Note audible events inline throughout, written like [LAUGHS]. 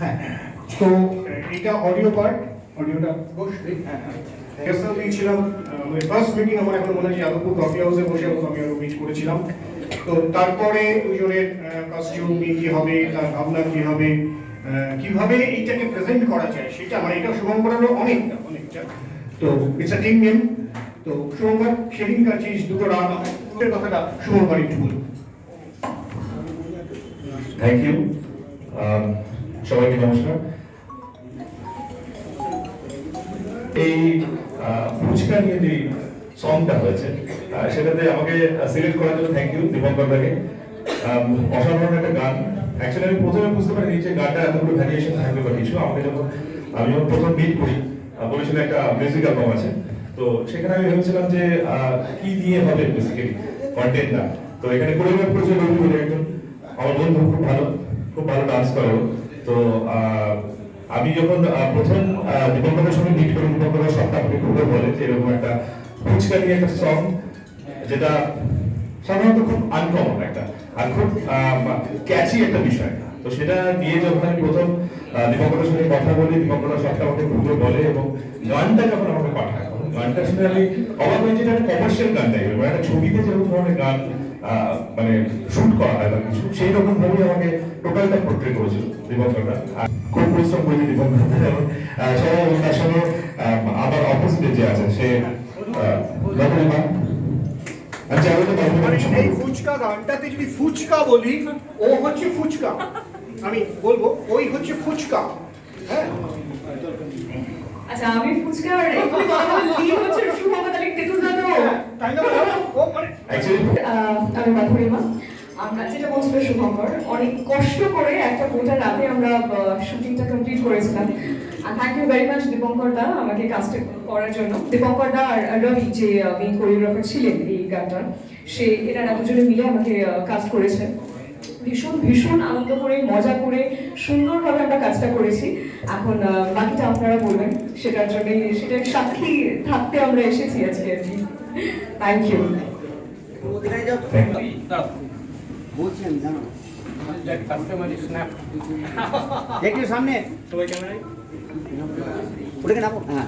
হ্যাঁ তো এটা অডিও পার্ট অডিওটা বসবে হ্যাঁ হ্যাঁ। দিয়েছিলাম ফার্স্ট মিটিং আমার এখন মনে হয় যাদবপুর কফি হাউসে বসে আমি আরও মিট করেছিলাম। তো তারপরে দুজনের কস্টিউম কি হবে তার ভাবনা কি হবে আহ, কীভাবে এইটাকে প্রেজেন্ট করা যায় সেটা মানে এটা শুভঙ্করেরও অনেকটা অনেকটা। তো ইটস আ টিম গেম তো শুভঙ্কর সেদিনকার জিনিস দুটো রান কথাটা শুভঙ্কর একটু বলুন। থ্যাংক ইউ সবাইকে নমস্কার। এই ফুচকা নিয়ে যে সংটা হয়েছে সেটাতে আমাকে সিলেক্ট করার জন্য থ্যাংক ইউ দীপঙ্কর দাকে। অসাধারণ একটা গান। অ্যাকচুয়ালি আমি প্রথমে বুঝতে পারিনি যে গানটা এতগুলো ভ্যারিয়েশন থাকবে বা কিছু। আমাকে যখন, আমি যখন প্রথম মিট করি বলেছিল একটা মিউজিক অ্যালবাম আছে। তো সেখানে আমি ভেবেছিলাম যে কি দিয়ে হবে বেসিক্যালি কন্টেন্টটা তো এখানে কোরিওগ্রাফ করেছে রবি বলে একজন। আমার বন্ধু খুব ভালো খুব ভালো ডান্স করে। তো আমি যখন প্রথম দীপঙ্করের সঙ্গে মিট করি দীপঙ্করের সপ্তাহ খুবই বলে যে এরকম একটা ফুচকা নিয়ে একটা সং যেটা সাধারণত খুব আনকমন একটা আর খুব ক্যাচি একটা বিষয়। তো সেটা নিয়ে যখন আমি প্রথম দীপঙ্করের সঙ্গে কথা বলি দীপঙ্করের সপ্তাহ আমাকে খুবই বলে এবং গানটা যখন আমাকে পাঠায় গানটা শুনে আমি অবাক হয়েছি এটা একটা কমার্শিয়াল গান টাইপের মানে একটা ছবিতে যেরকম ধরনের গান মানে শুট করা হয় বা কিছু সেই রকম ভাবে আমাকে টোটালটা পোর্ট্রে করেছিল দীপঙ্করটা খুব পরিশ্রম করেছে এবং সবাই এবং তার সঙ্গে আমার অপোজিটে যে আছে সে লবণীমা আচ্ছা আমি তো এই ফুচকা গানটাতে যদি ফুচকা বলি ও হচ্ছে ফুচকা। আমি বলব ওই হচ্ছে ফুচকা। হ্যাঁ? আচ্ছা আমি ফুচকা আর কথা দাদু। তাই না? ও মানে আমি মাধুরিমা আমরা যেটা বলছিল শুভঙ্কর, অনেক কষ্ট করে একটা গোটা রাতে আমরা শুটিংটা কমপ্লিট করেছিলাম। আর thank you very much Dipankar দা আমাকে কাজটা করার জন্য। দীপঙ্কর দা আর রবি যে মেইন কোরিওগ্রাফার ছিলেন এই গানটার সে এনারা দুজনে মিলে আমাকে কাজ করেছেন ভীষণ ভীষণ আনন্দ করে, মজা করে, সুন্দরভাবে আমরা কাজটা করেছি। এখন বাকিটা আপনারা বলবেন। সেটার জন্য, সেটার সাক্ষী থাকতে আমরা এসেছি আজকে। আর কি থ্যাংক ইউ একটু সামনে ওটাকে হ্যাঁ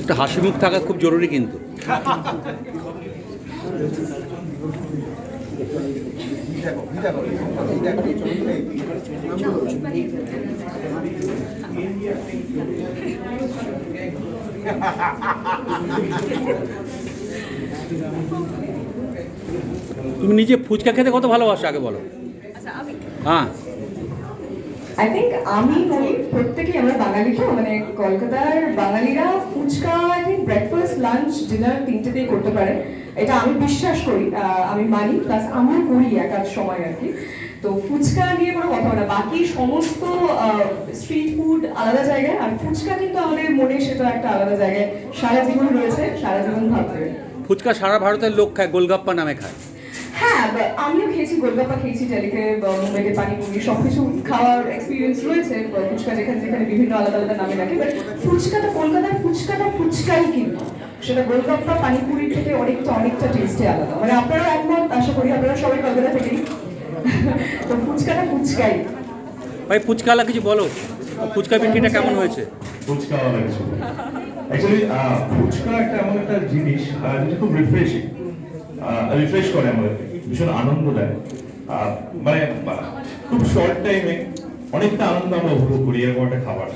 একটা হাসি মুখ থাকা খুব জরুরি কিন্তু। [LAUGHS] তুমি নিজে ফুচকা খেতে কত ভালোবাসো আগে বলো। আচ্ছা হ্যাঁ। আই থিঙ্ক আমি বলি প্রত্যেকেই আমরা বাঙালি তো মানে কলকাতার বাঙালিরা phuchka I think breakfast lunch dinner তিনটেতেই করতে পারে। এটা আমি বিশ্বাস করি আমি মানি প্লাস আমিও করি এক আধ সময় আর কি। তো ফুচকা নিয়ে কোনো কথা বলে না। বাকি সমস্ত স্ট্রিট ফুড আলাদা জায়গায় আর ফুচকা কিন্তু আমাদের মনে সেটা একটা আলাদা জায়গায় সারা জীবন রয়েছে সারা জীবন ভাববে ফুচকা সারা ভারতের লোক খায় গোলগাপ্পা নামে খায়। হ্যাঁ আমিও খেয়েছি গোলগাপ্পা খেয়েছি টেলিকে মুম্বাইতে পানিপুরি সব কিছু খাওয়ার এক্সপিরিয়েন্স রয়েছে ফুচকা যেখানে যেখানে বিভিন্ন আলাদা আলাদা নামে ডাকে বাট ফুচকাটা কলকাতার ফুচকাটা ফুচকাই কিন্তু। সেটা গোলগাপ্পা পানিপুরি থেকে অনেকটা টেস্টে আলাদা। মানে আপনারাও একমত আশা করি আপনারা সবাই কলকাতা থেকেই। তো ফুচকাটা ফুচকাই। ভাই ফুচকাওয়ালা কিছু বলো। ফুচকা বিক্রিটা কেমন হয়েছে? ফুচকা অনেক কিছু অ্যাকচুয়ালি ফুচকা একটা এমন একটা জিনিস যেটা খুব রিফ্রেশিং রিফ্রেশ করে আমাদেরকে ভীষণ আনন্দ দেয় আহ, মানে খুব শর্ট টাইমে অনেকটা আনন্দ আমরা উপভোগ করি এরকম একটা খাবার।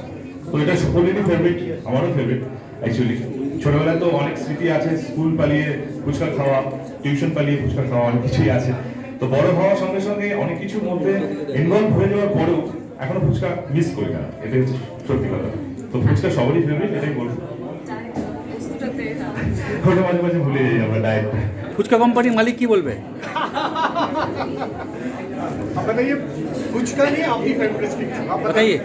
তো এটা সকলেরই ফেভারিট আমারও ফেভারিট অ্যাকচুয়ালি ছোটবেলায় তো অনেক স্মৃতি আছে স্কুল পালিয়ে ফুচকা খাওয়া টিউশন পালিয়ে ফুচকা খাওয়া অনেক কিছুই আছে তো বড় হওয়ার সঙ্গে সঙ্গে অনেক কিছুর মধ্যে ইনভলভ হয়ে যাওয়ার পরেও এখনো ফুচকা মিস করি না এটা হচ্ছে সত্যি কথা তো ফুচকা সবারই ফেভারিট এটাই বলবো ওটা মাঝে মাঝে ভুলে যাই আমরা ডায়েট ফুচকা কোম্পানির মালিক কি বলবে आप बताइए फुचका नहीं आपकी फेवरेट स्टिक आप बताइए।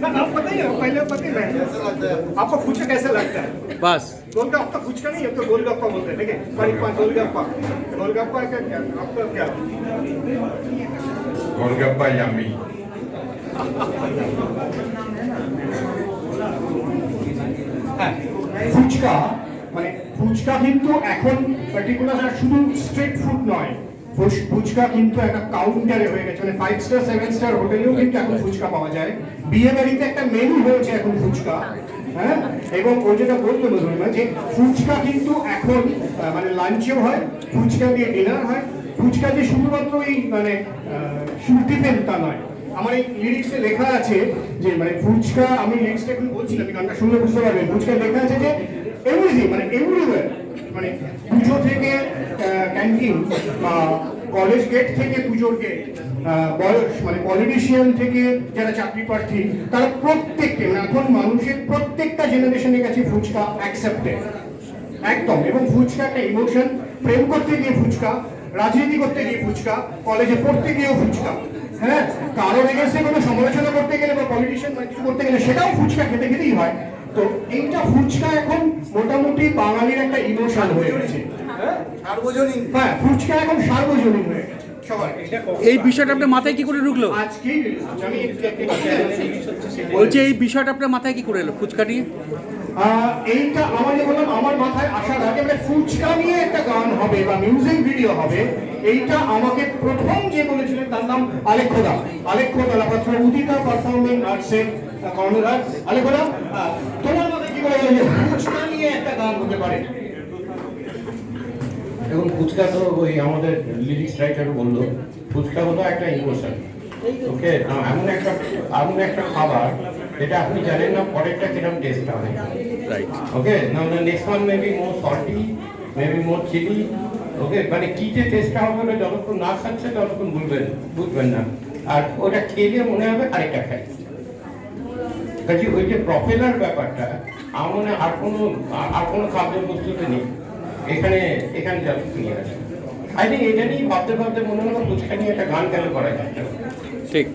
फुचका ना आप बताइए पहले बताइए मैं आपको फुचका कैसा लगता है বাস गोलगप्पा फुचका नहीं है तो गोलगप्पा बोलते हैं ठीक है पानी पानी गोलगप्पा गोलगप्पा का क्या आपका क्या গোলগাপ্পা ইয়ামি হ্যাঁ ফুচকা মানে ফুচকা কিন্তু এখন পার্টিকুলার শুধু স্ট্রিট ফুড নয় ফুচ- ফুচকা কিন্তু একটা কাউন্টারে হয়ে গেছে। মানে ফাইভ স্টার সেভেন স্টার হোটেলেও কিন্তু এখন ফুচকা পাওয়া যায়। বিয়ে বাড়িতে একটা মেনু হয়েছে এখন ফুচকা হ্যাঁ? এবং ও যেটা বলতো মধুরিমা যে ফুচকা কিন্তু এখন মানে লাঞ্চেও হয় ফুচকা দিয়ে ডিনার হয়। ফুচকা যে শুধুমাত্র এই মানে শুট টিফিন তা নয়। আমার এই লিরিক্সে লেখা আছে যে মানে ফুচকা আমি লিরিক্সটা এখন বলছি না, গানটা শুনলে বুঝতে পারবেন ফুচকা লেখা আছে যে এভরিথিং মানে এভরিওয়্যার মানে পুজো থেকে ক্যান্টিন বা কলেজ গেট থেকে পুজোর গেট বয়স মানে পলিটিশিয়ান থেকে যারা চাকরি প্রার্থী, তারা প্রত্যেককে মানে এখন মানুষের প্রত্যেকটা জেনারেশনের কাছে ফুচকা অ্যাকসেপ্টেড একদম, এবং ফুচকা একটা ইমোশন প্রেম করতে গিয়ে ফুচকা, রাজনীতি করতে গিয়ে ফুচকা কলেজে পড়তে গিয়েও ফুচকা। হ্যাঁ কারোর এগেন্সে কোনো সমালোচনা করতে গেলে বা পলিটিশিয়ান বা কিছু করতে গেলে সেটাও ফুচকা খেতে খেতেই হয়। তো এইটা ফুচকা এখন মোটামুটি বাঙালির একটা ইমোশন হয়ে গেছে সার্বজনীন। হ্যাঁ ফুচকা এখন সার্বজনীন হয়ে গেছে। এই বিষয়টা আপনার মাথায় কি করে ঢুকলো? বলছে। এই বিষয়টা আপনার মাথায় কি করে এলো ফুচকা নিয়ে? এইটা আমার যে বললাম আমার মাথায় আসার আগে মানে ফুচকা নিয়ে একটা গান হবে বা মিউজিক ভিডিও হবে। এইটা আমাকে প্রথম যে বলেছিলেন তার নাম আলেখ্যদা আলেখ্যদা লাপাত্র উদিতা পারফর্মিং আর্টসের কর্ণধার। আলেখ্যদা তোমার মাথায় কি যে ফুচকা নিয়ে একটা গান হতে পারে? ফুচকা তো ওই আমাদের লিরিক্স রাইটার বলল ফুচকা হলো একটা ইমোশন ওকে এমন একটা এমন একটা খাবার যেটা আপনি জানেন না পরেরটা কীরকম টেস্ট হবে। রাইট ওকে না next one maybe more salty maybe more chilli okay মানে কি যে টেস্টটা হবে ওটা যতক্ষণ না খাচ্ছে ততক্ষণ বুঝবেন বুঝবেন না। আর ওটা খেলে মনে হবে আরেকটা খাই। কাজে ওই যে প্রপেলার ব্যাপারটা আমার মনে আর কোনো আর- আর কোনো খাদ্য বস্তুতে নেই। এখানে এখানে যাবে নিয়ে আসবে আই থিঙ্ক এটা নিয়ে ভাবতে ভাবতে মনে হলো, ফুচকা নিয়ে একটা গান কেন করা যায়? ঠিক